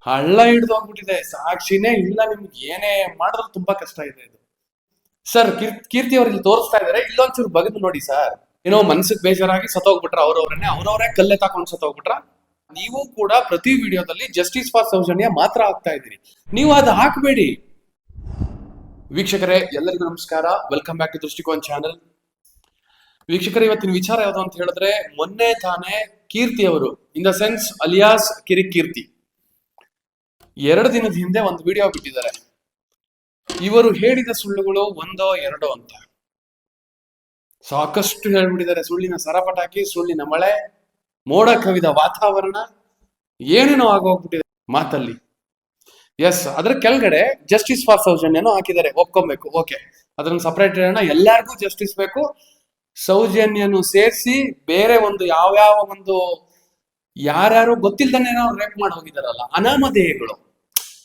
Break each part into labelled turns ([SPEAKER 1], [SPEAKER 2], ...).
[SPEAKER 1] ಹಳ್ಳ ಹಿಡ್ದು ಹೋಗ್ಬಿಟ್ಟಿದೆ. ಸಾಕ್ಷಿನೇ ಇಲ್ಲ ನಿಮ್ಗೆ. ಏನೇ ಮಾಡಿದ್ರು ತುಂಬಾ ಕಷ್ಟ ಇದೆ ಇದು. ಸರ್, ಕೀರ್ತಿ ಅವ್ರು ಇಲ್ಲಿ ತೋರಿಸ್ತಾ ಇದಾರೆ. ಇಲ್ಲೊಂಚೂರು ಬಗೆದು ನೋಡಿ ಸರ್. ಏನೋ ಮನ್ಸಿಗೆ ಬೇಜಾರಾಗಿ ಸತ್ತೋಗ್ಬಿಟ್ರ ಅವ್ರವ್ರನ್ನೇ. ಅವ್ರವ್ರೇ ಕಲ್ಲೆ ತಾಕೊಂಡು ಸತ್ತೋಗ್ಬಿಟ್ರ? ನೀವು ಕೂಡ ಪ್ರತಿ ವಿಡಿಯೋದಲ್ಲಿ ಜಸ್ಟಿಸ್ ಫಾರ್ ಸೌಜನ್ಯ ಮಾತ್ರ ಆಗ್ತಾ ಇದ್ದೀರಿ. ನೀವು ಅದು ಹಾಕ್ಬೇಡಿ. ವೀಕ್ಷಕರೇ, ಎಲ್ಲರಿಗೂ ನಮಸ್ಕಾರ. Welcome back to Drishtikon channel ವೀಕ್ಷಕರ, ಇವತ್ತಿನ ವಿಚಾರ ಯಾವುದು ಅಂತ ಹೇಳಿದ್ರೆ, ಮೊನ್ನೆ ತಾನೇ ಕೀರ್ತಿ ಅವರು ಇನ್ ದ ಸೆನ್ಸ್ ಅಲಿಯಾಸ್ ಕಿರಿ ಕೀರ್ತಿ ಎರಡು ದಿನದ ಹಿಂದೆ ಒಂದು ವಿಡಿಯೋ ಬಿಟ್ಟಿದ್ದಾರೆ. ಇವರು ಹೇಳಿದ ಸುಳ್ಳುಗಳು ಒಂದೋ ಎರಡೋ ಅಂತ. ಸಾಕಷ್ಟು ಹೇಳ್ಬಿಟ್ಟಿದ್ದಾರೆ. ಸುಳ್ಳಿನ ಸರಪಟಾಕಿ ಸುಳ್ಳಿನ ಮಳೆ, ಮೋಡ ಕವಿದ ವಾತಾವರಣ, ಏನೇನೋ ಆಗೋಗ್ಬಿಟ್ಟಿದೆ ಮಾತಲ್ಲಿ. ಎಸ್ ಅದ್ರ ಕೆಳಗಡೆ ಜಸ್ಟಿಸ್ ಫಾರ್ ಸೌಜನ್ಯನೂ ಹಾಕಿದ್ದಾರೆ. ಒಪ್ಕೊಬೇಕು ಓಕೆ ಅದನ್ನ ಸಪರೇಟ್ ಹೇಳೋಣ. ಎಲ್ಲರಿಗೂ ಜಸ್ಟಿಸ್ ಬೇಕು. ಸೌಜನ್ಯನು ಸೇರಿಸಿ ಬೇರೆ ಒಂದು ಯಾವ್ಯಾವ ಒಂದು ಯಾರ್ಯಾರು ಗೊತ್ತಿಲ್ಲದನ್ನೇನೋ ರೇಪ್ ಮಾಡಿ ಹೋಗಿದಾರಲ್ಲ ಅನಾಮಧೇಯಗಳು.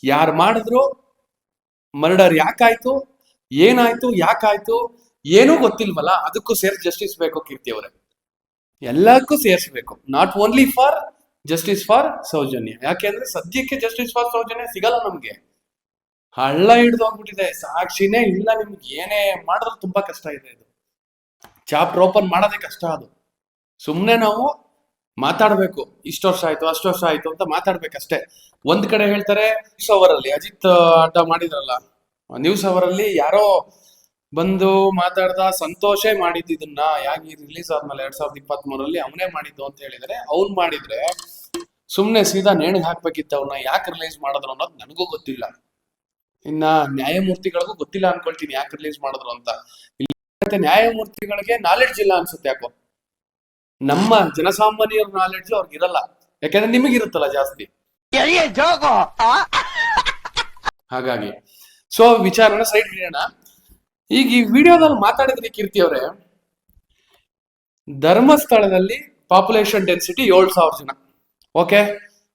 [SPEAKER 1] ಯಾರು ಮಾಡಿದ್ರು? ಮರ್ಡರ್ ಯಾಕಾಯ್ತು? ಏನಾಯ್ತು? ಯಾಕಾಯ್ತು? ಏನೂ ಗೊತ್ತಿಲ್ವಲ್ಲ? ಅದಕ್ಕೂ ಸೇರ್ ಜಸ್ಟಿಸ್ ಬೇಕು ಕೀರ್ತಿ ಅವರೇ. ಎಲ್ಲಕ್ಕೂ ಸೇರಿಸ್ಬೇಕು. Not only for justice for Soujanya. ಯಾಕೆಂದ್ರೆ ಸದ್ಯಕ್ಕೆ ಜಸ್ಟಿಸ್ ಫಾರ್ ಸೌಜನ್ಯ ಸಿಗಲ್ಲ ನಮ್ಗೆ. ಹಳ್ಳ ಹಿಡ್ದು ಹೋಗ್ಬಿಟ್ಟಿದೆ. ಸಾಕ್ಷಿನೇ ಇಲ್ಲ ನಿಮ್ಗೆ. ಏನೇ ಮಾಡಿದ್ರು ತುಂಬಾ ಕಷ್ಟ ಇದೆ ಇದು. ಚಾಪ್ಟರ್ ಓಪನ್ ಮಾಡೋದೇ ಕಷ್ಟ ಅದು. ಸುಮ್ಮನೆ ನಾವು ಮಾತಾಡ್ಬೇಕು. ಇಷ್ಟು ವರ್ಷ ಆಯ್ತು, ಅಷ್ಟು ವರ್ಷ ಆಯ್ತು ಅಂತ ಮಾತಾಡ್ಬೇಕಷ್ಟೇ. ಒಂದ್ ಕಡೆ ಹೇಳ್ತಾರೆ ನ್ಯೂಸ್ ಅವರಲ್ಲಿ. ಅಜಿತ್ ಅಡ್ಡ ಮಾಡಿದ್ರಲ್ಲ. ನ್ಯೂಸ್ ಅವರಲ್ಲಿ ಯಾರೋ ಬಂದು ಮಾತಾಡ್ದ ಸಂತೋಷೇ ಮಾಡಿದ್ದನ್ನ ಯಾಕೆ ರಿಲೀಸ್ ಆದ್ಮೇಲೆ ಎರಡ್ ಸಾವಿರದ ಇಪ್ಪತ್ತ್ ಮೂರಲ್ಲಿ ಅವನೇ ಮಾಡಿದ್ದು ಅಂತ ಹೇಳಿದ್ರೆ, ಅವ್ನ್ ಮಾಡಿದ್ರೆ ಸುಮ್ನೆ ಸೀದಾ ನೇಣಿಗೆ ಹಾಕ್ಬೇಕಿತ್ತು ಅವನ್ನ ಯಾಕೆ ರಿಲೀಸ್ ಮಾಡಿದ್ರು ಅನ್ನೋದು ನನಗೂ ಗೊತ್ತಿಲ್ಲ. ಇನ್ನ ನ್ಯಾಯಮೂರ್ತಿಗಳಿಗೂ ಗೊತ್ತಿಲ್ಲ ಅನ್ಕೊಳ್ತೀನಿ ಯಾಕೆ ರಿಲೀಸ್ ಮಾಡಿದ್ರು ಅಂತ. ನ್ಯಾಯಮೂರ್ತಿಗಳಿಗೆ ನಾಲೆಡ್ಜ್ ಇಲ್ಲ ಅನ್ಸುತ್ತೆ ಯಾಕೋ. ನಮ್ಮ ಜನಸಾಮಾನ್ಯರ ನಾಲೆಡ್ಜ್ ಅವ್ರಿಗೆ ಇರಲ್ಲ. ಯಾಕಂದ್ರೆ ನಿಮಗಿರುತ್ತಲ್ಲ ಜಾಸ್ತಿ. ಹಾಗಾಗಿ, ಸೊ ವಿಚಾರನ ಸೈಡ್ ಹೇಳೋಣ. ಈಗ ಈ ವಿಡಿಯೋದಲ್ಲಿ ಮಾತಾಡಿದ್ರೆ ಕೀರ್ತಿ ಅವರೇ. ಧರ್ಮಸ್ಥಳದಲ್ಲಿ ಪಾಪ್ಯುಲೇಷನ್ ಡೆನ್ಸಿಟಿ ಏಳು ಸಾವಿರ ಜನ. ಓಕೆ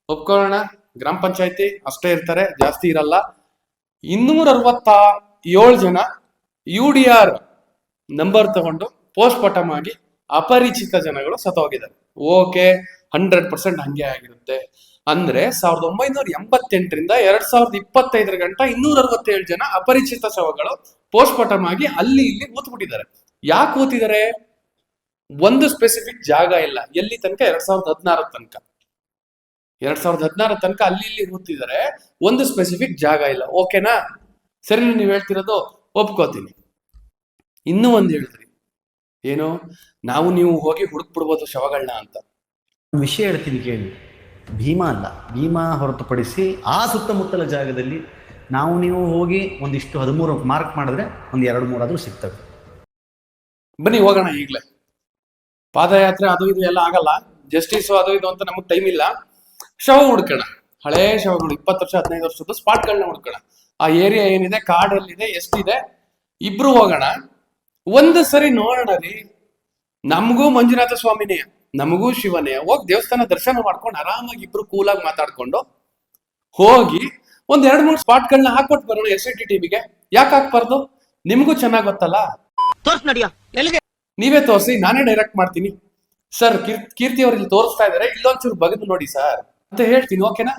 [SPEAKER 1] ಒಪ್ಕೊಳ್ಳೋಣ. ಗ್ರಾಮ ಪಂಚಾಯತಿ ಅಷ್ಟೇ ಇರ್ತಾರೆ, ಜಾಸ್ತಿ ಇರಲ್ಲ. ಇನ್ನೂರ ಅರವತ್ತ ಏಳು ಜನ ಯು ಡಿ ಆರ್ ನಂಬರ್ ತಗೊಂಡು ಪೋಸ್ಟ್ ಮಾರ್ಟಮ್ ಆಗಿ ಅಪರಿಚಿತ ಜನಗಳು ಸತೋಗಿದ್ದಾರೆ ಓಕೆ ಹಂಡ್ರೆಡ್ ಪರ್ಸೆಂಟ್ ಹಂಗೆ ಆಗಿರುತ್ತೆ. ಅಂದ್ರೆ ಸಾವಿರದ ಒಂಬೈನೂರ ಎಂಬತ್ತೆಂಟರಿಂದ ಎರಡ್ ಸಾವಿರದ ಇಪ್ಪತ್ತೈದರ ಗಂಟ ಇನ್ನೂರ ಅರವತ್ತೇಳು ಜನ ಅಪರಿಚಿತ ಶವಗಳು ಪೋಸ್ಟ್ಮಾರ್ಟಮ್ ಆಗಿ ಅಲ್ಲಿ ಇಲ್ಲಿ ಕೂತ್ಬಿಟ್ಟಿದ್ದಾರೆ. ಯಾಕೆ ಕೂತಿದ್ದಾರೆ? ಒಂದು ಸ್ಪೆಸಿಫಿಕ್ ಜಾಗ ಇಲ್ಲ. ಎಲ್ಲಿ ತನಕ? ಎರಡ್ ಸಾವಿರದ ಹದಿನಾರ ತನಕ. ಎರಡ್ ಸಾವಿರದ ಹದಿನಾರ ತನಕ ಅಲ್ಲಿ ಇಲ್ಲಿ ಕೂತಿದ್ದಾರೆ. ಒಂದು ಸ್ಪೆಸಿಫಿಕ್ ಜಾಗ ಇಲ್ಲ. ಓಕೆನಾ? ಸರಿ, ನೀವು ಹೇಳ್ತಿರೋದು ಒಪ್ಕೋತೀನಿ. ಇನ್ನೂ ಒಂದು ಹೇಳಿದ್ರಿ ಏನು? ನಾವು ನೀವು ಹೋಗಿ ಹುಡುಕ್ಬಿಡ್ಬೋದು ಶವಗಳನ್ನ ಅಂತ.
[SPEAKER 2] ವಿಷಯ ಹೇಳ್ತೀನಿ ಕೇಳಿ. ಭೀಮಾ ಅಲ್ಲ. ಭೀಮಾ ಹೊರತುಪಡಿಸಿ ಆ ಸುತ್ತಮುತ್ತಲ ಜಾಗದಲ್ಲಿ ನಾವು ನೀವು ಹೋಗಿ ಒಂದಿಷ್ಟು ಹದಿಮೂರು ಮಾರ್ಕ್ ಮಾಡಿದ್ರೆ ಒಂದು ಎರಡು ಮೂರಾದರೂ ಸಿಗ್ತವೆ.
[SPEAKER 1] ಬನ್ನಿ ಹೋಗೋಣ ಈಗಲೇ. ಪಾದಯಾತ್ರೆ ಅದು ಇದು ಎಲ್ಲ ಆಗಲ್ಲ. ಜಸ್ಟಿಸ್ ಅದು ಇದು ಅಂತ ನಮಗೆ ಟೈಮ್ ಇಲ್ಲ. ಶವ ಹುಡ್ಕೋಣ. ಹಳೇ ಶವಗಳು ಇಪ್ಪತ್ತು ವರ್ಷ ಹದಿನೈದು ವರ್ಷದ ಸ್ಪಾಟ್ಗಳನ್ನ ಹುಡ್ಕೋಣ. ಆ ಏರಿಯಾ ಏನಿದೆ ಕಾಡ್ ಎಲ್ಲಿದೆ ಎಷ್ಟಿದೆ? ಇಬ್ರು ಹೋಗೋಣ. ಒಂದು ಸರಿ ನೋಡೋಣ ರೀ ನಮಗೂ ಮಂಜುನಾಥ ಸ್ವಾಮಿನೇ ನಮಗೂ ಶಿವನೇ ಹೋಗಿ ದೇವಸ್ಥಾನ ದರ್ಶನ ಮಾಡ್ಕೊಂಡು ಆರಾಮಾಗಿ ಇಬ್ರು ಕೂಲಾಗಿ ಮಾತಾಡ್ಕೊಂಡು ಹೋಗಿ ಒಂದ್ ಎರಡ್ ಮೂರು ಸ್ಪಾಟ್ಗಳನ್ನ ಹಾಕೊಟ್ ಬರೋಣ ಎಸ್ ಐ ಟಿ ಟಿವಿಗೆ ಯಾಕೆ ಹಾಕ್ಬಾರ್ದು? ನಿಮ್ಗೂ ಚೆನ್ನಾಗ್ ಗೊತ್ತಲ್ಲ?
[SPEAKER 3] ತೋರ್ಸ್ ನಡಿಯ. ಎಲ್ಲಿಗೆ?
[SPEAKER 1] ನೀವೇ ತೋರಿಸಿ ನಾನೇ ಡೈರೆಕ್ಟ್ ಮಾಡ್ತೀನಿ. ಸರ್ ಕೀರ್ತಿ ಅವ್ರು ಇಲ್ಲಿ ತೋರಿಸ್ತಾ ಇದಾರೆ ಇಲ್ಲೊಂಚೂರು ಬಗೆದು ನೋಡಿ ಸರ್. ಅಂತ ಹೇಳ್ತೀನಿ ಓಕೆನಾ?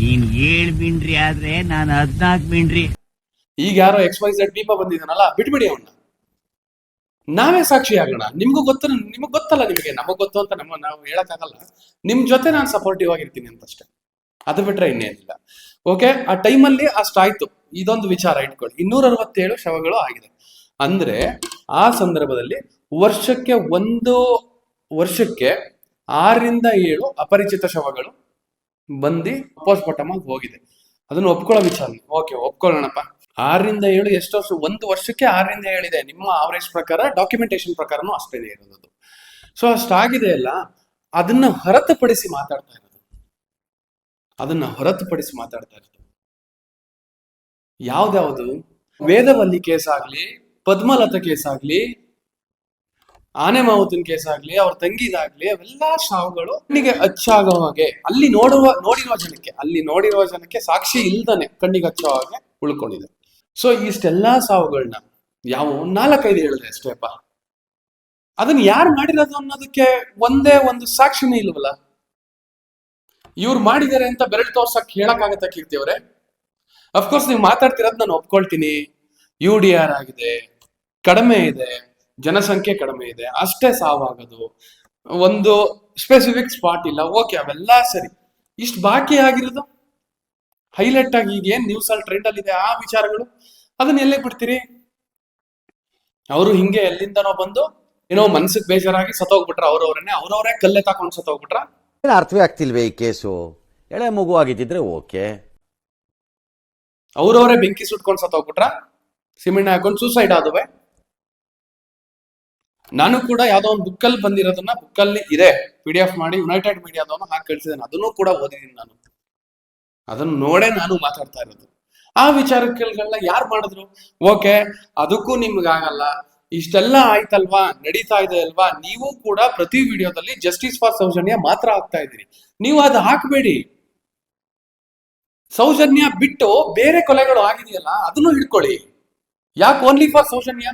[SPEAKER 3] ನೀನ್ ಏಳ್ ಬಿಂಡ್ರಿ ಆದ್ರೆ ನಾನು ಹದ್ನಾಲ್ಕು ಬಿಂಡ್ರಿ
[SPEAKER 1] ಈಗ ಯಾರೋ ಎಕ್ಸ್ ವೈ ಝೆಡ್ ದೀಪ ಬಂದಿದ್ದಾನಲ್ಲ, ಬಿಟ್ಬಿಡಿ ಅವನ್ನ. ನಾವೇ ಸಾಕ್ಷಿ ಆಗೋಣ. ನಿಮ್ಗೂ ಗೊತ್ತು, ನಿಮಗ್ ಗೊತ್ತಲ್ಲ ನಿಮಗೆ, ನಮಗ್ ಗೊತ್ತು ಅಂತ ನಮ್ಮ ನಾವು ಹೇಳಕ್ಕಾಗಲ್ಲ. ನಿಮ್ ಜೊತೆ ನಾನು ಸಪೋರ್ಟಿವ್ ಆಗಿರ್ತೀನಿ ಅಂತಷ್ಟೇ. ಅದು ಬಿಟ್ರೆ ಇನ್ನೇನಿಲ್ಲ. ಓಕೆ ಆ ಟೈಮಲ್ಲಿ ಅಷ್ಟಾಯ್ತು ಇದೊಂದು ವಿಚಾರ ಇಟ್ಕೊಳ್ಳಿ. ಇನ್ನೂರ ಅರವತ್ತೇಳು ಶವಗಳು ಆಗಿದೆ. ಅಂದ್ರೆ, ಆ ಸಂದರ್ಭದಲ್ಲಿ ವರ್ಷಕ್ಕೆ ಒಂದು ವರ್ಷಕ್ಕೆ ಆರರಿಂದ ಏಳು ಅಪರಿಚಿತ ಶವಗಳು ಬಂದು ಪೋಸ್ಟ್ ಮಾರ್ಟಮ್ ಹೋಗಿದೆ. ಅದನ್ನ ಒಪ್ಕೊಳ್ಳೋ ವಿಚಾರ. ಓಕೆ ಒಪ್ಕೊಳ್ಳೋಣಪ್ಪ. ಆರರಿಂದ ಏಳು ಎಷ್ಟು ವರ್ಷ ಒಂದು ವರ್ಷಕ್ಕೆ ಆರರಿಂದ ಏಳಿದೆ ನಿಮ್ಮ ಆವರೇಜ್ ಪ್ರಕಾರ ಡಾಕ್ಯುಮೆಂಟೇಶನ್ ಪ್ರಕಾರನೂ ಅಷ್ಟೇ ಇರೋದು. ಸೊ ಅಷ್ಟಾಗಿದೆ ಅಲ್ಲ. ಅದನ್ನ ಹೊರತುಪಡಿಸಿ ಮಾತಾಡ್ತಾ ಇರೋದು. ಅದನ್ನ ಹೊರತುಪಡಿಸಿ ಮಾತಾಡ್ತಾ ಇರೋದು. ಯಾವ್ದ್ಯಾವ್ದು? ವೇದವಲ್ಲಿ ಕೇಸ್ ಆಗ್ಲಿ, ಪದ್ಮಲತಾ ಕೇಸ್ ಆಗ್ಲಿ, ಆನೆ ಮಾವುತನ್ ಕೇಸ್ ಆಗ್ಲಿ, ಅವ್ರ ತಂಗಿದಾಗ್ಲಿ ಅವೆಲ್ಲಾ ಸಾವುಗಳು ಕಣ್ಣಿಗೆ ಅಚ್ಚಾಗೋ ಹಾಗೆ, ಅಲ್ಲಿ ನೋಡುವ ನೋಡಿರುವ ಜನಕ್ಕೆ ಅಲ್ಲಿ ನೋಡಿರುವ ಜನಕ್ಕೆ ಸಾಕ್ಷಿ ಇಲ್ದಾನೆ ಕಣ್ಣಿಗೆ ಹಚ್ಚೋ ಹಾಗೆ ಉಳ್ಕೊಂಡಿದೆ. ಸೊ ಇಷ್ಟೆಲ್ಲಾ ಸಾವುಗಳನ್ನ ಯಾವ ನಾಲ್ಕೈದು ಹೇಳಿದೆ ಅಷ್ಟೇಪ್ಪ ಅದನ್ನ ಯಾರು ಮಾಡಿರೋದು ಅನ್ನೋದಕ್ಕೆ ಒಂದೇ ಒಂದು ಸಾಕ್ಷಿನೇ ಇಲ್ವಲ್ಲ? ಇವ್ರು ಮಾಡಿದ್ದಾರೆ ಅಂತ ಬೆರಳು ತೋರ್ಸಕ್ ಹೇಳಕ್ಕಾಗತ್ತ ಕೀರ್ತಿ ಅವರೇ ಅಫ್ಕೋರ್ಸ್ ನೀವು ಮಾತಾಡ್ತಿರೋದು ನಾನು ಒಪ್ಕೊಳ್ತೀನಿ. ಯು ಡಿ ಆರ್ ಆಗಿದೆ, ಕಡಿಮೆ ಇದೆ, ಜನಸಂಖ್ಯೆ ಕಡಿಮೆ ಇದೆ, ಅಷ್ಟೇ ಸಾವಾಗೋದು. ಒಂದು ಸ್ಪೆಸಿಫಿಕ್ ಸ್ಪಾಟ್ ಇಲ್ಲ. ಓಕೆ ಅವೆಲ್ಲ ಸರಿ. ಇಷ್ಟು ಬಾಕಿ ಆಗಿರೋದು? ಹೈಲೈಟ್ ಆಗಿ ಈಗ ಏನ್ ನ್ಯೂಸ್ ಅಲ್ಲಿ ಟ್ರೆಂಡ್ ಅಲ್ಲಿ ಇದೆ ಆ ವಿಚಾರಗಳು ಅದನ್ನ ಎಲ್ಲೇ ಬಿಡ್ತೀರಿ? ಅವರು ಹಿಂಗೆ ಎಲ್ಲಿಂದನೋ ಬಂದು ಏನೋ ಮನ್ಸಿಗೆ ಬೇಜಾರಾಗಿ ಸತ್ತೋಗ್ಬಿಟ್ರ ಅವ್ರವ್ರನ್ನೇ ಅವ್ರವರೇ ಕಲ್ಲೆ ತಗೊಂಡು ಸತ್ತೋಗ್ಬಿಟ್ರ?
[SPEAKER 4] ಏನು ಅರ್ಥವೇ ಆಗ್ತಿಲ್ವೇ ಈ ಕೇಸು? ಎಳೆ ಮಗು ಆಗಿದ್ದಿದ್ರೆ ಓಕೆ.
[SPEAKER 1] ಅವರವರೇ ಬೆಂಕಿ ಸುಟ್ಕೊಂಡು ಸತ್ತೋಗ್ಬಿಟ್ರ? ಸಿಮೆಂಟ್ ಹಾಕೊಂಡು ಸೂಸೈಡ್ ಆದವೆ? ನಾನು ಕೂಡ ಯಾವ್ದೋ ಒಂದು ಬುಕ್ಕಲ್ಲಿ ಬಂದಿರೋದನ್ನ ಬುಕ್ಕಲ್ಲಿ ಇದೆ. ಪಿ ಡಿ ಎಫ್ ಮಾಡಿ ಯುನೈಟೆಡ್ ಮೀಡಿಯಾದವನು ಹಾಕಿ ಕಳಿಸಿದ್ದೇನೆ. ಅದನ್ನು ಕೂಡ ಓದಿದ್ದೀನಿ ನಾನು. ಅದನ್ನ ನೋಡೇ ನಾನು ಮಾತಾಡ್ತಾ ಇರೋದು. ಆ ವಿಚಾರಗಳನ್ನ ಯಾರು ಮಾಡಿದ್ರು? ಓಕೆ, ಅದಕ್ಕೂ ನಿಮ್ಗಾಗಲ್ಲ ಇಷ್ಟೆಲ್ಲ ಆಯ್ತಲ್ವಾ? ನಡೀತಾ ಇದೆ ಅಲ್ವಾ? ನೀವು ಕೂಡ ಪ್ರತಿ ವಿಡಿಯೋದಲ್ಲಿ ಜಸ್ಟಿಸ್ ಫಾರ್ ಸೌಜನ್ಯ ಮಾತ್ರ ಹಾಕ್ತಾ ಇದ್ದೀರಿ. ನೀವು ಅದು ಹಾಕ್ಬೇಡಿ. ಸೌಜನ್ಯ ಬಿಟ್ಟು ಬೇರೆ ಕೊಲೆಗಳು ಆಗಿದೆಯಲ್ಲ, ಅದನ್ನು ಹಿಡ್ಕೊಳ್ಳಿ. ಯಾಕೆ ಓನ್ಲಿ ಫಾರ್ ಸೌಜನ್ಯ?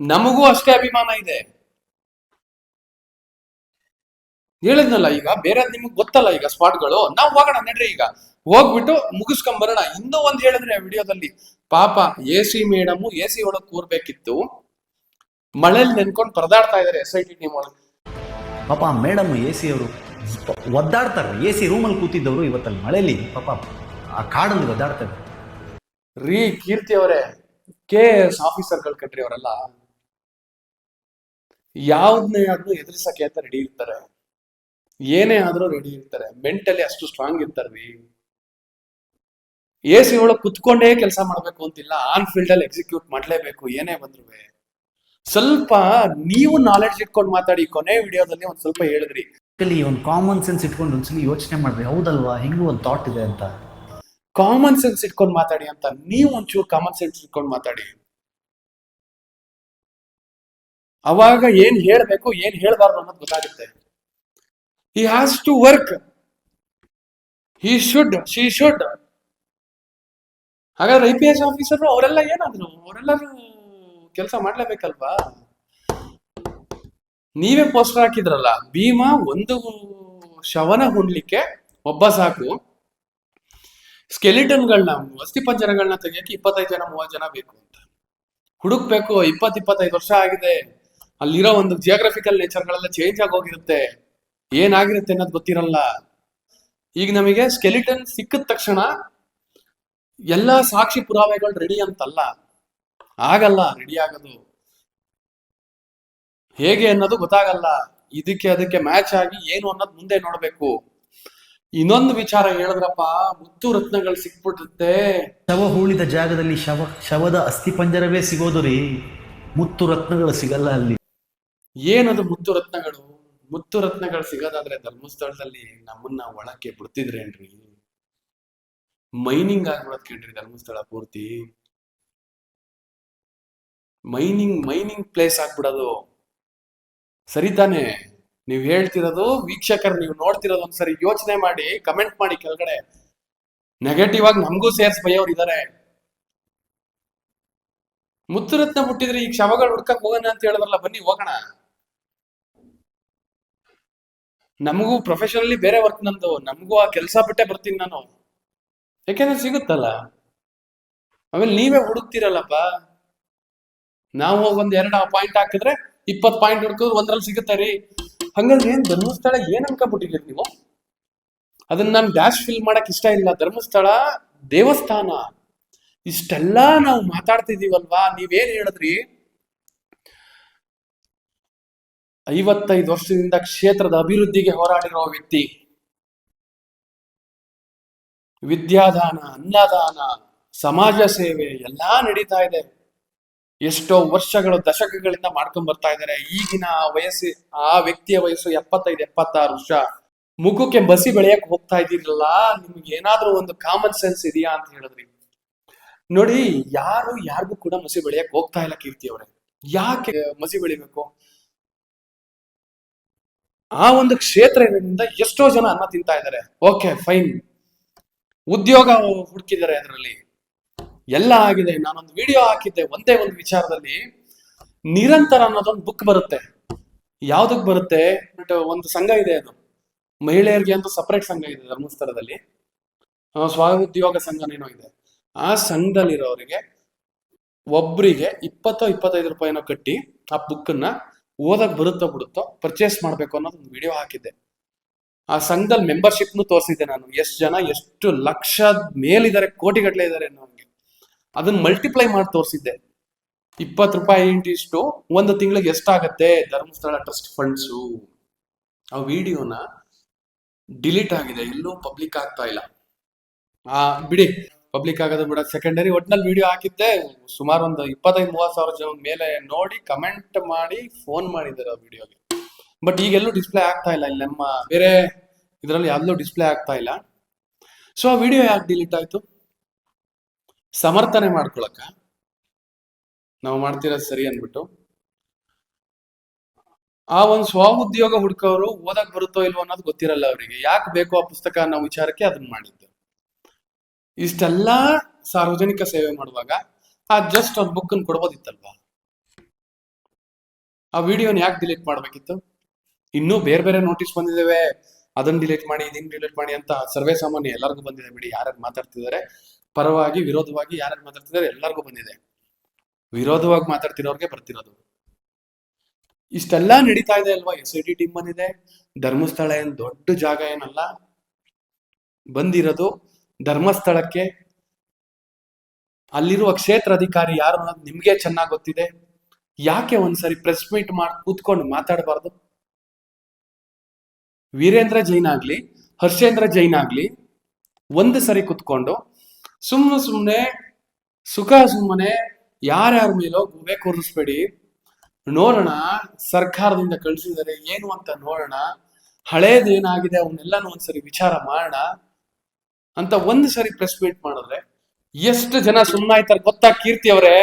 [SPEAKER 1] ನಮಗೂ ಅಷ್ಟೇ ಅಭಿಮಾನ ಇದೆ. ಹೇಳಿದ್ನಲ್ಲ ಈಗ ಬೇರೆ ನಿಮ್ಗೆ ಗೊತ್ತಲ್ಲ ಈಗ ಸ್ಪಾಟ್ಗಳು? ನಾವು ಹೋಗೋಣ ನಡ್ರಿ ಈಗ. ಹೋಗ್ಬಿಟ್ಟು ಮುಗಿಸ್ಕೊಂಡ್ ಬರೋಣ ಇನ್ನೂ ಒಂದ್ ಹೇಳಿದ್ರೆ ವಿಡಿಯೋದಲ್ಲಿ ಪಾಪ A C madam A C ಒಳಗ್ ಕೂರ್ಬೇಕಿತ್ತು. ಮಳೆಯಲ್ಲಿ ನೆನ್ಕೊಂಡು ಪರದಾಡ್ತಾ ಇದಾರೆ ಎಸ್ ಐ ಟಿ ಟೀಮ್ ಒಳಗೆ.
[SPEAKER 2] ಪಾಪ ಮೇಡಮ್ ಎ ಸಿ ಅವರು ಒದ್ದಾಡ್ತಾರೆ. ಎ ಸಿ ರೂಮಲ್ಲಿ ಕೂತಿದ್ದವರು ಇವತ್ತಲ್ಲಿ ಮಳೆಯಲ್ಲಿ ಪಾಪ ಆ ಕಾಡಲ್ಲಿ ಒದ್ದಾಡ್ತಾರೆ.
[SPEAKER 1] ರೀ ಕೀರ್ತಿ ಅವರೇ ಕೆ ಎಸ್ ಆಫೀಸರ್ಗಳು ಕಟ್ರಿ ಅವರೆಲ್ಲ. ಯಾವ್ದನ್ನೇ ಆದ್ರೂ ಎದುರಿಸಕ್ಕೆ ಅಂತ ರೆಡಿ ಇರ್ತಾರೆ. ಏನೇ ಆದ್ರೂ ರೆಡಿ ಇರ್ತಾರೆ. ಮೆಂಟಲಿ ಅಷ್ಟು ಸ್ಟ್ರಾಂಗ್ ಇರ್ತಾರ್ರಿ ಎ ಸಿ ಒಳಗೆ ಕುತ್ಕೊಂಡೇ ಕೆಲಸ ಮಾಡ್ಬೇಕು ಅಂತಿಲ್ಲ ಆನ್ ಫೀಲ್ಡ್ ಅಲ್ಲಿ ಎಕ್ಸಿಕ್ಯೂಟ್ ಮಾಡ್ಲೇಬೇಕು ಏನೇ ಬಂದ್ರು ಸ್ವಲ್ಪ ನೀವು ನಾಲೆಡ್ಜ್ ಇಟ್ಕೊಂಡು ಮಾತಾಡಿ ಕೊನೆ ವಿಡಿಯೋದಲ್ಲಿ ಒಂದ್ ಸ್ವಲ್ಪ ಹೇಳಿದ್ರಿ.
[SPEAKER 2] ಒಂದು ಕಾಮನ್ ಸೆನ್ಸ್ ಇಟ್ಕೊಂಡು ಒಂದ್ಸಲಿ ಯೋಚನೆ ಮಾಡ್ರಿ ಹೌದಲ್ವಾ? ಹೆಂಗೂ ಒಂದು ಥಾಟ್ ಇದೆ ಅಂತ.
[SPEAKER 1] ಕಾಮನ್ ಸೆನ್ಸ್ ಇಟ್ಕೊಂಡು ಮಾತಾಡಿ ಅಂತ ನೀವು ಒಂಚೂರು ಕಾಮನ್ ಸೆನ್ಸ್ ಇಟ್ಕೊಂಡು ಮಾತಾಡಿ. ಅವಾಗ ಏನ್ ಹೇಳ್ಬೇಕು ಏನ್ ಹೇಳ್ಬಾರ್ದು ಅನ್ನೋದು ಗೊತ್ತಾಗುತ್ತೆ. He has to work he should she should ಹಾಗಾದ್ರೆ ಐ ಪಿ ಎಸ್ ಆಫೀಸರ್ ಅವರೆಲ್ಲ ಏನಾದ್ರು, ಅವರೆಲ್ಲರೂ ಕೆಲಸ ಮಾಡ್ಲೇಬೇಕಲ್ವಾ? ನೀವೇ ಪೋಸ್ಟರ್ ಹಾಕಿದ್ರಲ್ಲ, ಭೀಮಾ ಒಂದು ಶವನ ಹುಣ್ಲಿಕ್ಕೆ ಒಬ್ಬ ಸಾಕು. ಸ್ಕೆಲಿಟನ್ಗಳನ್ನ ಅಸ್ಥಿ ಪಂಜರಗಳನ್ನ ತೆಗಿಯಕ್ಕೆ ಇಪ್ಪತ್ತೈದು ಜನ, ಮೂವತ್ತು ಜನ ಬೇಕು ಅಂತ. ಹುಡುಕ್ಬೇಕು ಇಪ್ಪತ್ ಇಪ್ಪತ್ತೈದು ವರ್ಷ ಆಗಿದೆ. ಅಲ್ಲಿರೋ ಒಂದು ಜಿಯೋಗ್ರಫಿಕಲ್ ನೇಚರ್ಗಳೆಲ್ಲ ಚೇಂಜ್ ಆಗಿ ಹೋಗಿರುತ್ತೆ ಏನಾಗಿರುತ್ತೆ ಅನ್ನೋದು ಗೊತ್ತಿರಲ್ಲ. ಈಗ ನಮಗೆ ಸ್ಕೆಲಿಟನ್ ಸಿಕ್ಕಿದ ತಕ್ಷಣ ಎಲ್ಲ ಸಾಕ್ಷಿ ಪುರಾವೆಗಳು ರೆಡಿ ಅಂತಲ್ಲ. ಆಗಲ್ಲ ರೆಡಿ ಆಗೋದು. ಹೇಗೆ ಅನ್ನೋದು ಗೊತ್ತಾಗಲ್ಲ. ಇದಕ್ಕೆ ಅದಕ್ಕೆ ಮ್ಯಾಚ್ ಆಗಿ ಏನು ಅನ್ನೋದು ಮುಂದೆ ನೋಡ್ಬೇಕು. ಇನ್ನೊಂದು ವಿಚಾರ ಹೇಳಿದ್ರಪ್ಪ ಮುತ್ತು ರತ್ನಗಳು ಸಿಕ್ಬಿಟ್ಟಿರುತ್ತೆ
[SPEAKER 2] ಶವ ಹೂಳಿದ ಜಾಗದಲ್ಲಿ ಶವ ಶವದ ಅಸ್ಥಿ ಪಂಜರವೇ ಸಿಗೋದು ರೀ. ಮುತ್ತು ರತ್ನಗಳು ಸಿಗಲ್ಲ ಅಲ್ಲಿ.
[SPEAKER 1] ಏನದು ಮುತ್ತು ರತ್ನಗಳು? ಮುತ್ತು ರತ್ನಗಳು ಸಿಗೋದಾದ್ರೆ ಧರ್ಮಸ್ಥಳದಲ್ಲಿ ನಮ್ಮನ್ನ ಒಳಕ್ಕೆ ಬಿಡ್ತಿದ್ರೇನ್ರಿ? ಮೈನಿಂಗ್ ಆಗ್ಬಿಡೋದ್ ಕೇಳ್ರಿ ಧರ್ಮಸ್ಥಳ ಪೂರ್ತಿ. ಮೈನಿಂಗ್ ಮೈನಿಂಗ್ ಪ್ಲೇಸ್ ಆಗ್ಬಿಡೋದು. ಸರಿ ತಾನೇ, ನೀವ್ ಹೇಳ್ತಿರೋದು, ವೀಕ್ಷಕರು ನೀವು ನೋಡ್ತಿರೋದು ಒಂದ್ಸರಿ ಯೋಚನೆ ಮಾಡಿ, ಕಮೆಂಟ್ ಮಾಡಿ ಕೆಳಗಡೆ. ನೆಗೆಟಿವ್ ಆಗಿ ನಮಗೂ ಸೇರ್ಸ್ ಬೈಯವ್ರು ಇದಾರೆ. ಮುತ್ತುರತ್ನ ಮುಟ್ಟಿದ್ರೆ ಈಗ ಶವಗಳು ಹುಡ್ಕಕ್ ಹೋಗೋಣ ಅಂತ ಹೇಳಿದ್ರಲ್ಲ, ಬನ್ನಿ ಹೋಗೋಣ. ನಮಗೂ ಪ್ರೊಫೆಷನಲಿ ಬೇರೆ ವರ್ಕ್ ನಂದು. ನಮಗೂ ಆ ಕೆಲಸ ಬಿಟ್ಟೆ ಬರ್ತೀನಿ ನಾನು. ಯಾಕೆಂದ್ರೆ ಸಿಗುತ್ತಲ್ಲ? ಆಮೇಲೆ ನೀವೇ ಹುಡುಕ್ತಿರಲ್ಲಪ್ಪ. ನಾವು ಒಂದು ಎರಡು ಪಾಯಿಂಟ್ ಹಾಕಿದ್ರೆ ಇಪ್ಪತ್ ಪಾಯಿಂಟ್ ಹುಡುಕಿದ್ರೆ ಒಂದ್ರಲ್ಲಿ ಸಿಗುತ್ತೆ ರೀ. ಹಂಗಂದ್ರೆ ಏನ್ ಧರ್ಮಸ್ಥಳ ಏನ್ ಅನ್ಕೊಂಡ್ಬಿಟ್ಟಿದ್ದೀರಿ ನೀವು? ಅದನ್ನ ನಾನು ಡ್ಯಾಶ್ ಫಿಲ್ ಮಾಡಕ್ ಇಷ್ಟ ಇಲ್ಲ. ಧರ್ಮಸ್ಥಳ, ದೇವಸ್ಥಾನ. ಇಷ್ಟೆಲ್ಲ ನಾವು ಮಾತಾಡ್ತಿದ್ದೀವಲ್ವಾ ನೀವೇನ್ ಹೇಳಿದ್ರಿ? ಐವತ್ತೈದು ವರ್ಷದಿಂದ ಕ್ಷೇತ್ರದ ಅಭಿವೃದ್ಧಿಗೆ ಹೋರಾಡಿರುವ ವ್ಯಕ್ತಿ. ವಿದ್ಯಾದಾನ, ಅನ್ನದಾನ, ಸಮಾಜ ಸೇವೆ ಎಲ್ಲಾ ನಡೀತಾ ಇದೆ. ಎಷ್ಟೋ ವರ್ಷಗಳು, ದಶಕಗಳಿಂದ ಮಾಡ್ಕೊಂಡ್ ಬರ್ತಾ ಇದ್ದಾರೆ. ಈಗಿನ ವಯಸ್ಸು, ಆ ವ್ಯಕ್ತಿಯ ವಯಸ್ಸು ಎಪ್ಪತ್ತೈದು, ಎಪ್ಪತ್ತಾರು ವರ್ಷ. ಮುಖಕ್ಕೆ ಬಸಿ ಬೆಳೆಯಕ್ ಹೋಗ್ತಾ ಇದ್ದೀರಲ್ಲ, ನಿಮ್ಗೆ ಏನಾದ್ರೂ ಒಂದು ಕಾಮನ್ ಸೆನ್ಸ್ ಇದೆಯಾ ಅಂತ ಹೇಳಿದ್ರಿ. ನೋಡಿ, ಯಾರು ಯಾರಿಗೂ ಕೂಡ ಮಸಿ ಬೆಳೆಯಕ್ ಹೋಗ್ತಾ ಇಲ್ಲ ಕೀರ್ತಿ ಅವರೇ. ಯಾಕೆ ಮಸಿ ಬೆಳಿಬೇಕು? ಆ ಒಂದು ಕ್ಷೇತ್ರದಿಂದ ಎಷ್ಟೋ ಜನ ಅನ್ನ ತಿಂತಾ ಇದ್ದಾರೆ. ಓಕೆ ಫೈನ್ ಉದ್ಯೋಗ ಹುಡುಕಿದ್ದಾರೆ ಅದರಲ್ಲಿ. ಎಲ್ಲ ಆಗಿದೆ. ನಾನೊಂದು ವಿಡಿಯೋ ಹಾಕಿದ್ದೆ. ಒಂದೇ ಒಂದು ವಿಚಾರದಲ್ಲಿ. ನಿರಂತರ ಅನ್ನೋದೊಂದು ಬುಕ್ ಬರುತ್ತೆ. ಯಾವ್ದಕ್ ಬರುತ್ತೆ? ಬಟ್ ಒಂದು ಸಂಘ ಇದೆ ಅದು. ಮಹಿಳೆಯರಿಗೆ ಅಂತ ಸಪರೇಟ್ ಸಂಘ ಇದೆ ಧರ್ಮಸ್ಥಳದಲ್ಲಿ. ಆ, ಸ್ವಉದ್ಯೋಗ ಸಂಘನೇನೋ ಇದೆ. ಆ ಸಂಘದಲ್ಲಿರೋರಿಗೆ ಒಬ್ರಿಗೆ ಇಪ್ಪತ್ತೋ ಇಪ್ಪತ್ತೈದು ರೂಪಾಯಿನೋ ಕಟ್ಟಿ ಆ ಬುಕ್ಕನ್ನ ಓದಕ್ ಬರುತ್ತೋ ಬಿಡುತ್ತೋ ಪರ್ಚೇಸ್ ಮಾಡ್ಬೇಕು ಅನ್ನೋದು ಒಂದು ವಿಡಿಯೋ ಹಾಕಿದ್ದೆ. ಆ ಸಂಘದಲ್ಲಿ ಮೆಂಬರ್ಶಿಪ್ನು ತೋರಿಸಿದ್ದೆ ನಾನು. ಎಷ್ಟು ಜನ, ಎಷ್ಟು ಲಕ್ಷ ಮೇಲಿದ್ದಾರೆ ಕೋಟಿಗಟ್ಟಲೆ ಇದ್ದಾರೆ ಅನ್ನೋಂಗೆ ಅದನ್ನ ಮಲ್ಟಿಪ್ಲೈ ಮಾಡಿ ತೋರಿಸಿದ್ದೆ. ಇಪ್ಪತ್ತು ರೂಪಾಯಿ ಇಂಟು ಇಷ್ಟು, ಒಂದು ತಿಂಗಳಿಗೆ ಎಷ್ಟಾಗತ್ತೆ? ಧರ್ಮಸ್ಥಳ ಟ್ರಸ್ಟ್ ಫಂಡ್ಸು ಆ ವಿಡಿಯೋನ ಡಿಲೀಟ್ ಆಗಿದೆ. ಎಲ್ಲೂ ಪಬ್ಲಿಕ್ ಆಗ್ತಾ ಇಲ್ಲ. ಆ, ಬಿಡಿ. ಪಬ್ಲಿಕ್ ಆಗೋದು ಬಿಡ ಸೆಕೆಂಡರಿ ಒಟ್ನಲ್ಲಿ ವಿಡಿಯೋ ಹಾಕಿದ್ದೆ. ಸುಮಾರು ಒಂದು ಇಪ್ಪತ್ತೈದು, ಮೂವತ್ತು ಸಾವಿರ ಜನ ಮೇಲೆ ನೋಡಿ ಕಮೆಂಟ್ ಮಾಡಿ ಫೋನ್ ಮಾಡಿದ್ದಾರೆ ಆ ವಿಡಿಯೋಗೆ ಬಟ್ ಈಗೆಲ್ಲೂ ಡಿಸ್ಪ್ಲೇ ಆಗ್ತಾ ಇಲ್ಲ. ಇಲ್ಲಿ ನಮ್ಮ ಬೇರೆ ಇದರಲ್ಲಿ ಎಲ್ಲೂ ಡಿಸ್ಪ್ಲೇ ಆಗ್ತಾ ಇಲ್ಲ. ಸೊ ಆ ವಿಡಿಯೋ ಯಾಕೆ ಡಿಲೀಟ್ ಆಯ್ತು? ಸಮರ್ಥನೆ ಮಾಡ್ಕೊಳಕ. ನಾವು ಮಾಡ್ತಿರೋದು ಸರಿ ಅಂದ್ಬಿಟ್ಟು. ಆ ಒಂದು ಸ್ವ ಉದ್ಯೋಗ ಹುಡುಕೋರು ಓದಕ್ ಬರುತ್ತೋ ಇಲ್ವೋ ಅನ್ನೋದು ಗೊತ್ತಿರಲ್ಲ ಅವರಿಗೆ. ಯಾಕೆ ಬೇಕೋ ಆ ಪುಸ್ತಕ ಅನ್ನೋ ವಿಚಾರಕ್ಕೆ ಅದನ್ನ ಮಾಡಿದ್ದು. ಇಷ್ಟೆಲ್ಲ ಸಾರ್ವಜನಿಕ ಸೇವೆ ಮಾಡುವಾಗ ಆ ಜಸ್ಟ್ ಒಂದು ಬುಕ್ ಕೊಡ್ಬೋದಿತ್ತಲ್ವಾ? ಆ ವಿಡಿಯೋನ ಯಾಕೆ ಡಿಲೀಟ್ ಮಾಡ್ಬೇಕಿತ್ತು? ಇನ್ನೂ ಬೇರೆ ಬೇರೆ ನೋಟಿಸ್ ಬಂದಿದ್ದೇವೆ ಅದನ್ನ ಡಿಲೀಟ್ ಮಾಡಿ, ಇದನ್ನ ಡಿಲೀಟ್ ಮಾಡಿ ಅಂತ ಸರ್ವೇ ಸಾಮಾನ್ಯ ಎಲ್ಲರಿಗೂ ಬಂದಿದೆ ಬಿಡಿ. ಯಾರ್ಯಾರು ಮಾತಾಡ್ತಿದ್ದಾರೆ? ಪರವಾಗಿ, ವಿರೋಧವಾಗಿ ಯಾರ್ಯಾರು ಮಾತಾಡ್ತಿದ್ದಾರೆ ಎಲ್ಲರಿಗೂ ಬಂದಿದೆ. ವಿರೋಧವಾಗಿ ಮಾತಾಡ್ತಿರೋರ್ಗೆ ಬರ್ತಿರೋದು. ಇಷ್ಟೆಲ್ಲ ನಡೀತಾ ಇದೆ ಅಲ್ವಾ? ಎಸ್ ಐ ಟಿ ಟೀಮ್ ಬಂದಿದೆ. ಧರ್ಮಸ್ಥಳ ಏನ್ ದೊಡ್ಡ ಜಾಗ ಏನಲ್ಲ? ಬಂದಿರೋದು ಧರ್ಮಸ್ಥಳಕ್ಕೆ ಅಲ್ಲಿರುವ ಕ್ಷೇತ್ರ ಅಧಿಕಾರಿ ಯಾರು ಅನ್ನೋದು ನಿಮ್ಗೆ ಚೆನ್ನಾಗಿ ಗೊತ್ತಿದೆ. ಯಾಕೆ ಒಂದ್ಸರಿ ಪ್ರೆಸ್ ಮೀಟ್ ಮಾಡಿ, ಕೂತ್ಕೊಂಡು ಮಾತಾಡಬಾರ್ದು? ವೀರೇಂದ್ರ ಜೈನ್ ಆಗ್ಲಿ, ಹರ್ಷೇಂದ್ರ ಜೈನ್ ಆಗ್ಲಿ, ಒಂದು ಸರಿ ಕುತ್ಕೊಂಡು ಸುಮ್ಮನೆ ಸುಮ್ಮನೆ ಸುಖ ಸುಮ್ಮನೆ ಯಾರ್ಯಾರ ಮೇಲೋ ಗುಬೆ ಕೂರಿಸ್ಬೇಡಿ. ನೋಡೋಣ, ಸರ್ಕಾರದಿಂದ ಕಳಿಸಿದರೆ ಏನು ಅಂತ ನೋಡೋಣ. ಹಳೇದೇನಾಗಿದೆ, ಅವನ್ನೆಲ್ಲಾನು ಒಂದ್ಸರಿ ವಿಚಾರ ಮಾಡೋಣ. ಅಂತ ಒಂದು ಸಾರಿ ಪ್ರೆಸ್ ಮೀಟ್ ಮಾಡಿದ್ರೆ ಎಷ್ಟು ಜನ ಸುಮ್ಮನಾಯ್ತಾರೆ ಗೊತ್ತಾ ಕೀರ್ತಿ ಅವರೇ?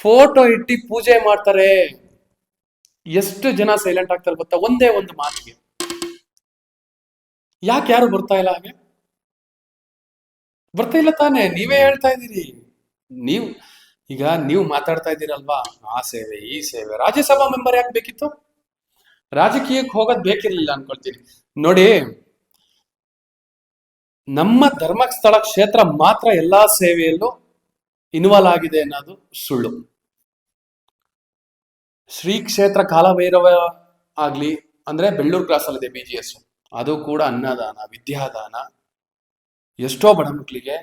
[SPEAKER 1] ಫೋಟೋ ಇಟ್ಟಿ ಪೂಜೆ ಮಾಡ್ತಾರೆ. ಎಷ್ಟು ಜನ ಸೈಲೆಂಟ್ ಆಗ್ತಾರೆ ಗೊತ್ತಾ? ಒಂದೇ ಒಂದು ಮಾತಿಗೆ. ಯಾಕೆ ಯಾರು ಬರ್ತಾ ಇಲ್ಲ ಹಾಗೆ? ಬರ್ತಾ ಇಲ್ಲ ತಾನೇ, ನೀವೇ ಹೇಳ್ತಾ ಇದ್ದೀರಿ. ನೀವು, ಈಗ ನೀವು ಮಾತಾಡ್ತಾ ಇದ್ದೀರಲ್ವಾ? ಆ ಸೇವೆ, ಈ ಸೇವೆ. ರಾಜ್ಯಸಭಾ ಮೆಂಬರ್ ಯಾಕೆ ಬೇಕಿತ್ತು? ರಾಜಕೀಯಕ್ಕೆ ಹೋಗೋದ್ ಬೇಕಿರ್ಲಿಲ್ಲ ಅನ್ಕೊಳ್ತೀನಿ. ನೋಡಿ ನಮ್ಮ ಧರ್ಮಸ್ಥಳ ಕ್ಷೇತ್ರ ಮಾತ್ರ ಎಲ್ಲಾ ಸೇವೆಯಲ್ಲೂ ಇನ್ವಾಲ್ ಆಗಿದೆ ಅನ್ನೋದು ಸುಳ್ಳು. ಶ್ರೀ ಕ್ಷೇತ್ರ ಕಾಲಭೈರವ ಆಗ್ಲಿ, ಅಂದ್ರೆ ಬೆಳ್ಳೂರು ಕ್ರಾಸ್ ಅಲ್ಲಿದೆ ಬಿ ಜಿ ಎಸ್ ಅದು ಕೂಡ ಅನ್ನದಾನ, ವಿದ್ಯಾದಾನ. ಎಷ್ಟೋ ಬಡ ಮಕ್ಕಳಿಗೆ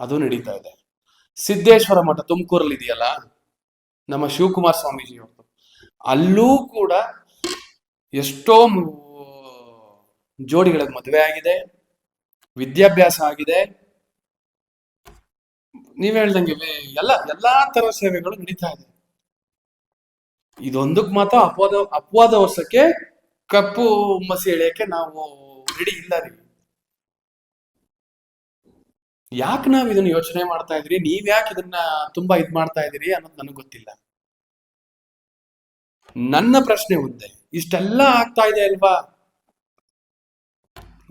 [SPEAKER 1] ಅದು ನಡೀತಾ ಇದೆ. ಸಿದ್ದೇಶ್ವರ ಮಠ ತುಮಕೂರಲ್ಲಿ ಇದೆಯಲ್ಲ? ನಮ್ಮ ಶಿವಕುಮಾರ್ ಸ್ವಾಮೀಜಿ ಅವ್ರದ್ದು ಅಲ್ಲೂ ಕೂಡ ಎಷ್ಟೋ ಜೋಡಿಗಳಿಗೆ ಮದುವೆ ಆಗಿದೆ, ವಿದ್ಯಾಭ್ಯಾಸ ಆಗಿದೆ. ನೀವ್ ಹೇಳ್ದಂಗೆ ಎಲ್ಲ, ಎಲ್ಲಾ ತರ ಸೇವೆಗಳು ನಡೀತಾ ಇದೆ. ಇದೊಂದಕ್ಕೆ ಮಾತ್ರ ಅಪವಾದ ಅಪವಾದ ವರ್ಷಕ್ಕೆ ಕಪ್ಪು ಮಸಿ ಎಳೆಯಕ್ಕೆ ನಾವು ರೆಡಿ ಇಲ್ಲ ರೀ. ಯಾಕೆ ನಾವ್ ಇದನ್ನ ಯೋಚನೆ ಮಾಡ್ತಾ ಇದ್ರಿ? ನೀವ್ ಯಾಕೆ ಇದನ್ನ ತುಂಬಾ ಇದ್ ಮಾಡ್ತಾ ಇದೀರಿ ಅನ್ನೋದು ನನಗೆ ಗೊತ್ತಿಲ್ಲ. ನನ್ನ ಪ್ರಶ್ನೆ ಒಂದೇ ಇಷ್ಟೆಲ್ಲ ಆಗ್ತಾ ಇದೆ ಅಲ್ವಾ?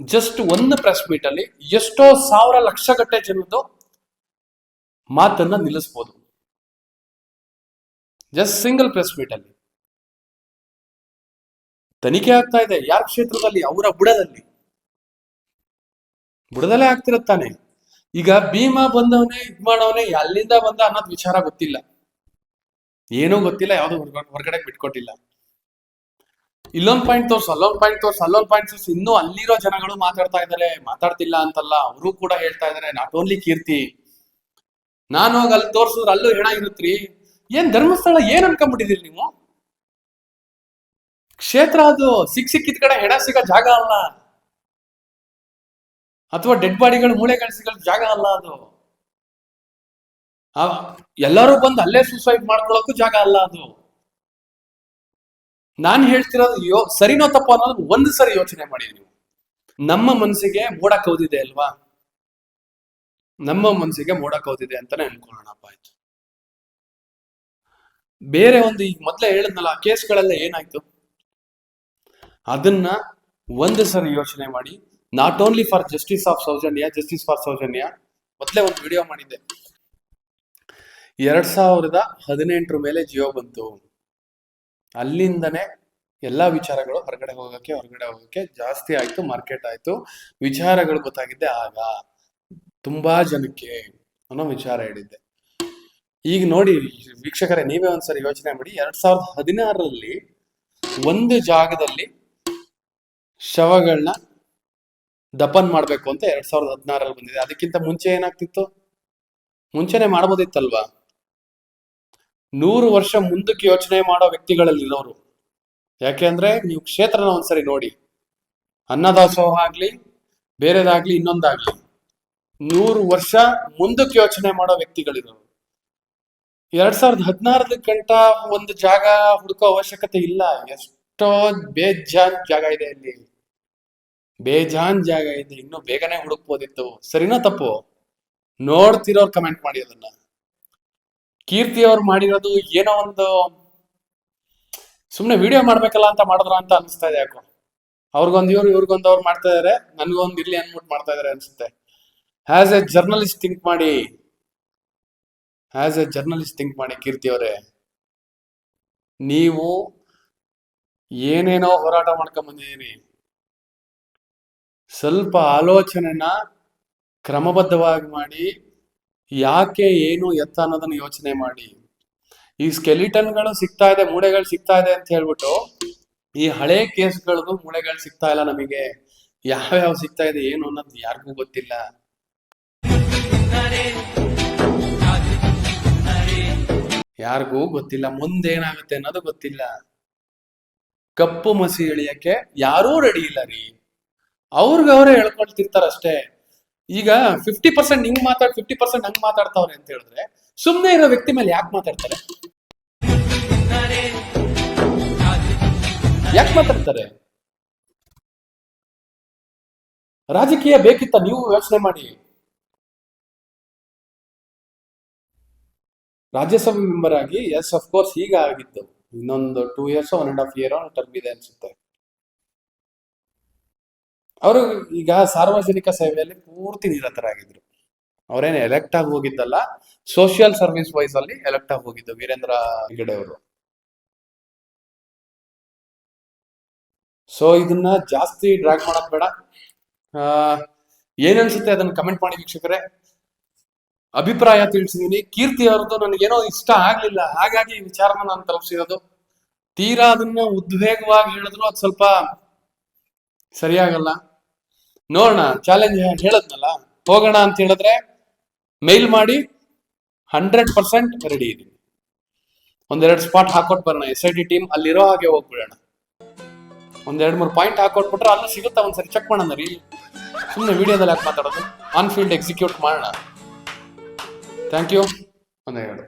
[SPEAKER 1] ಜಸ್ಟ್ ಒಂದು ಪ್ರೆಸ್ ಮೀಟ್ ಅಲ್ಲಿ ಎಷ್ಟೋ ಸಾವಿರ ಲಕ್ಷ ಗಟ್ಟೆ ಜನದ್ದು ಮಾತನ್ನ ನಿಲ್ಲಿಸ್ಬೋದು. ಜಸ್ಟ್ ಸಿಂಗಲ್ ಪ್ರೆಸ್ ಮೀಟ್ ಅಲ್ಲಿ. ತನಿಖೆ ಆಗ್ತಾ ಇದೆ. ಯಾರ ಕ್ಷೇತ್ರದಲ್ಲಿ? ಅವರ ಬುಡದಲ್ಲಿ. ಬುಡದಲ್ಲೇ ಆಗ್ತಿರತ್ತಾನೆ ಈಗ ಭೀಮಾ ಬಂದವನೇ, ಇದ್ ಮಾಡವನೇ ಅಲ್ಲಿಂದ ಬಂದ ಅನ್ನೋದು ವಿಚಾರ ಗೊತ್ತಿಲ್ಲ. ಏನೂ ಗೊತ್ತಿಲ್ಲ, ಯಾವ್ದು ಹೊರಗಡೆ ಬಿಟ್ಕೊಟ್ಟಿಲ್ಲ. ಇಲ್ಲೊಂದ್ ಪಾಯಿಂಟ್ ತೋರ್ಸು, ಅಲ್ಲೊಂದ್ ಪಾಯಿಂಟ್ ತೋರ್ಸು, ಅಲ್ಲೊಂದ್ ಪಾಯಿಂಟ್ ತೋರ್ಸು. ಇನ್ನೂ ಅಲ್ಲಿರೋ ಜನಗಳು ಮಾತಾಡ್ತಾ ಇದ್ದಾರೆ ಮಾತಾಡ್ತಿಲ್ಲ ಅಂತಲ್ಲ, ಅವರು ಕೂಡ ಹೇಳ್ತಾ ಇದಾರೆ ನಾಟ್ ಓನ್ಲಿ ಕೀರ್ತಿ, ನಾನು ಹೋಗಿ ಅಲ್ಲಿ ತೋರ್ಸಿದ್ರೆ ಅಲ್ಲೂ ಹೆಣ ಇರುತ್ತ್ರಿ ಏನ್ ಧರ್ಮಸ್ಥಳ ಏನ್ ಅನ್ಕೊಂಡ್ಬಿಟ್ಟಿದೀರಿ ನೀವು? ಕ್ಷೇತ್ರ ಅದು, ಸಿಕ್ ಸಿಕ್ಕಿದ ಕಡೆ ಹೆಣ ಸಿಗೋ ಜಾಗ ಅಲ್ಲ. ಅಥವಾ ಡೆಡ್ ಬಾಡಿಗಳು ಮೂಳೆಗಳು ಸಿಗೋ ಜಾಗ ಅಲ್ಲ ಅದು. ಎಲ್ಲರೂ ಬಂದು ಅಲ್ಲೇ ಸೂಸೈಡ್ ಮಾಡ್ಕೊಳ್ಳೋಕ್ಕೂ ಜಾಗ ಅಲ್ಲ ಅದು. ನಾನ್ ಹೇಳ್ತಿರೋದು ಯೋ, ಸರಿನೋ ತಪ್ಪೋ ಅನ್ನೋದು ಒಂದು ಸರಿ ಯೋಚನೆ ಮಾಡಿ ನೀವು. ನಮ್ಮ ಮನಸ್ಸಿಗೆ ಮೋಡ ಕೌದಿದೆ ಅಲ್ವಾ? ನಮ್ಮ ಮನಸ್ಸಿಗೆ ಮೋಡ ಕೌದಿದೆ ಅಂತಾನೆ ಅನ್ಕೊಳ್ಳೋಣಪ್ಪ ಆಯ್ತು. ಬೇರೆ ಒಂದು ಈಗ ಮೊದ್ಲೇ ಹೇಳಿದ್ನಲ್ಲ, ಆ ಕೇಸ್ಗಳೆಲ್ಲ ಏನಾಯ್ತು? ಅದನ್ನ ಒಂದು ಸರಿ ಯೋಚನೆ ಮಾಡಿ, not only for justice of Soujanya, justice for Soujanya, ಮೊದಲೇ ಒಂದು ವಿಡಿಯೋ ಮಾಡಿದ್ದೆ. ಎರಡ್ ಸಾವಿರದ ಹದಿನೆಂಟರ ಮೇಲೆ ಜಿಯೋ ಬಂತು. ಅಲ್ಲಿಂದನೇ ಎಲ್ಲ ವಿಚಾರಗಳು ಹೊರಗಡೆ ಹೋಗಕ್ಕೆ ಹೊರಗಡೆ ಹೋಗಕ್ಕೆ ಜಾಸ್ತಿ ಆಯ್ತು ಮಾರ್ಕೆಟ್ ಆಯ್ತು. ವಿಚಾರಗಳು ಗೊತ್ತಾಗಿದ್ದೆ, ಆಗ ತುಂಬಾ ಜನಕ್ಕೆ ಅನ್ನೋ ವಿಚಾರ ಹೇಳಿದ್ದೆ. ಈಗ ನೋಡಿ, ವೀಕ್ಷಕರೇ, ನೀವೇ ಒಂದ್ಸರಿ ಯೋಚನೆ ಮಾಡಿ. ಎರಡ್ ಸಾವಿರದ ಹದಿನಾರರಲ್ಲಿ ಒಂದು ಜಾಗದಲ್ಲಿ ಶವಗಳನ್ನ ದಪನ್ ಮಾಡ್ಬೇಕು ಅಂತ ಎರಡ್ ಸಾವಿರದ ಹದಿನಾರಲ್ಲಿ ಬಂದಿದೆ. ಅದಕ್ಕಿಂತ ಮುಂಚೆ ಏನಾಗ್ತಿತ್ತು? ಮುಂಚೆನೆ ಮಾಡ್ಬೋದಿತ್ತಲ್ವಾ? ನೂರು ವರ್ಷ ಮುಂದಕ್ಕೆ ಯೋಚನೆ ಮಾಡೋ ವ್ಯಕ್ತಿಗಳಲ್ಲಿ ಇರೋರು ಯಾಕೆಂದ್ರೆ ನೀವು ಕ್ಷೇತ್ರನ ಒಂದ್ಸರಿ ನೋಡಿ. ಅನ್ನದಾಸೋಹ ಆಗ್ಲಿ, ಬೇರೆದಾಗ್ಲಿ, ಇನ್ನೊಂದಾಗ್ಲಿ. ನೂರು ವರ್ಷ ಮುಂದಕ್ಕೆ ಯೋಚನೆ ಮಾಡೋ ವ್ಯಕ್ತಿಗಳಿರೋರು. ಎರಡ್ ಸಾವಿರದ ಹದಿನಾರದ ಗಂಟ ಒಂದು ಜಾಗ ಹುಡುಕೋ ಅವಶ್ಯಕತೆ ಇಲ್ಲ. ಎಷ್ಟೋ ಬೇಜಾನ್ ಜಾಗ ಇದೆ ಇಲ್ಲಿ ಬೇಜಾನ್ ಜಾಗ ಇದೆ. ಇನ್ನು ಬೇಗನೆ ಹುಡುಕ್ಬೋದಿತ್ತು. ಸರಿನಾ ತಪ್ಪು? ನೋಡ್ತಿರೋರು ಕಮೆಂಟ್ ಮಾಡಿ ಅದನ್ನ. ಕೀರ್ತಿ ಅವ್ರು ಮಾಡಿರೋದು ಏನೋ ಒಂದು ಸುಮ್ನೆ ವಿಡಿಯೋ ಮಾಡ್ಬೇಕಲ್ಲ ಅಂತ ಮಾಡಿದ್ರ ಅಂತ ಅನಿಸ್ತಾ ಇದೆ ಯಾಕೋ. ಅವ್ರಿಗೊಂದು ಇವ್ರು, ಇವ್ರಿಗೊಂದು ಅವ್ರು ಮಾಡ್ತಾ ಇದಾರೆ, ನನ್ಗೊಂದು ಇರ್ಲಿ ಅನ್ಬಿಟ್ಟು ಮಾಡ್ತಾ ಇದಾರೆ ಅನ್ಸುತ್ತೆ. ಆಸ್ ಎ ಜರ್ನಲಿಸ್ಟ್ ಥಿಂಕ್ ಮಾಡಿ. ಆಸ್ ಎ ಜರ್ನಲಿಸ್ಟ್ ಥಿಂಕ್ ಮಾಡಿ ಕೀರ್ತಿ ಅವರೇ. ನೀವು ಏನೇನೋ ಹೋರಾಟ ಮಾಡ್ಕೊಂಡ್ ಸ್ವಲ್ಪ ಆಲೋಚನೆನ ಕ್ರಮಬದ್ಧವಾಗಿ ಮಾಡಿ ಯಾಕೆ ಏನು ಎತ್ತ ಅನ್ನೋದನ್ನ ಯೋಚನೆ ಮಾಡಿ. ಈ ಸ್ಕೆಲಿಟನ್ಗಳು ಸಿಗ್ತಾ ಇದೆ, ಮೂಳೆಗಳು ಸಿಗ್ತಾ ಇದೆ ಅಂತ ಹೇಳ್ಬಿಟ್ಟು ಈ ಹಳೆ ಕೇಸ್ಗಳದು ಮೂಳೆಗಳು ಸಿಗ್ತಾ ಇಲ್ಲ ನಮಗೆ. ಯಾವ್ಯಾವ ಸಿಗ್ತಾ ಇದೆ, ಏನು ಅನ್ನೋದು ಯಾರಿಗೂ ಗೊತ್ತಿಲ್ಲ. ಯಾರಿಗೂ ಗೊತ್ತಿಲ್ಲ, ಮುಂದೇನಾಗುತ್ತೆ ಅನ್ನೋದು ಗೊತ್ತಿಲ್ಲ. ಕಪ್ಪು ಮಸಿ ಇಳಿಯಕ್ಕೆ ಯಾರೂ ರೆಡಿ ಇಲ್ಲ ರೀ. ಅವ್ರಿಗೆ ಅವರೇ ಹೇಳ್ಕೊಳ್ತಿರ್ತಾರಷ್ಟೇ. ಈಗ ಫಿಫ್ಟಿ ಪರ್ಸೆಂಟ್ ಹಿಂಗ್ ಮಾತಾಡ್ ಫಿಫ್ಟಿ ಪರ್ಸೆಂಟ್ ಹಂಗ್ ಮಾತಾಡ್ತಾವ್ರೆ ಅಂತ ಹೇಳಿದ್ರೆ ಸುಮ್ಮನೆ ಇರೋ ವ್ಯಕ್ತಿ ಮೇಲೆ ಯಾಕೆ ಮಾತಾಡ್ತಾರೆ? ಯಾಕೆ ಮಾತಾಡ್ತಾರೆ? ರಾಜಕೀಯ ಬೇಕಿತ್ತ ನೀವು ಯೋಚನೆ ಮಾಡಿ. ರಾಜ್ಯಸಭೆ ಮೆಂಬರ್ ಆಗಿ ಎಸ್ ಅಫ್ ಕೋರ್ಸ್ ಈಗ ಆಗಿದ್ದು ಇನ್ನೊಂದು two years one and half year term ಇದೆ ಅನ್ಸುತ್ತೆ. ಅವರು ಈಗ ಸಾರ್ವಜನಿಕ ಸೇವೆಯಲ್ಲಿ ಪೂರ್ತಿ ನಿರತರಾಗಿದ್ರು. ಅವರೇನು ಎಲೆಕ್ಟ್ ಆಗಿ ಹೋಗಿದ್ದಲ್ಲ ಸೋಷಿಯಲ್ ಸರ್ವಿಸ್ ವೈಸ್ ಅಲ್ಲಿ ಎಲೆಕ್ಟ್ ಆಗಿ ಹೋಗಿದ್ದು ವೀರೇಂದ್ರ ಹೆಗಡೆ ಅವರು. ಸೊ ಇದನ್ನ ಜಾಸ್ತಿ ಡ್ರಾಗ್ ಮಾಡಕ್ ಬೇಡ. ಆ, ಏನ್ ಅನ್ಸುತ್ತೆ ಅದನ್ನ ಕಮೆಂಟ್ ಮಾಡಿ ವೀಕ್ಷಕರೇ? ಅಭಿಪ್ರಾಯ ತಿಳಿಸಿದೀನಿ. ಕೀರ್ತಿ ಅವ್ರದ್ದು ನನಗೇನೋ ಇಷ್ಟ ಆಗ್ಲಿಲ್ಲ. ಹಾಗಾಗಿ ಈ ವಿಚಾರನ ನಾನು ತಲುಪಿಸಿರೋದು. ತೀರಾ ಅದನ್ನ ಉದ್ವೇಗವಾಗಿ ಹೇಳಿದ್ರು ಅದು ಸ್ವಲ್ಪ ಸರಿಯಾಗಲ್ಲ. ನೋಡೋಣ ಚಾಲೆಂಜ್ ಹೇಳದ್ನಲ್ಲ, ಹೋಗೋಣ ಅಂತ ಹೇಳಿದ್ರೆ ಮೇಲ್ ಮಾಡಿ ಹಂಡ್ರೆಡ್ ಪರ್ಸೆಂಟ್ ರೆಡಿ ಇದೀನಿ. ಒಂದೆರಡು ಸ್ಪಾಟ್ ಹಾಕೊಟ್ ಬರೋಣ ಎಸ್ ಐ ಟಿ ಟೀಮ್ ಅಲ್ಲಿರೋ ಹಾಗೆ ಹೋಗ್ಬಿಡೋಣ. ಒಂದೆರಡು ಮೂರು ಪಾಯಿಂಟ್ ಹಾಕೊಟ್ಬಿಟ್ರೆ ಅಲ್ಲೂ ಸಿಗುತ್ತಾ ಒಂದ್ಸರಿ? ಚೆಕ್ ಮಾಡೋಣ ರೀ. ಸುಮ್ಮನೆ ವಿಡಿಯೋದಲ್ಲಿ ಯಾಕೆ ಮಾತಾಡೋದು? ಆನ್ ಫೀಲ್ಡ್ ಎಕ್ಸಿಕ್ಯೂಟ್ ಮಾಡೋಣ. ಥ್ಯಾಂಕ್ ಯು ಒಂದೆರಡು.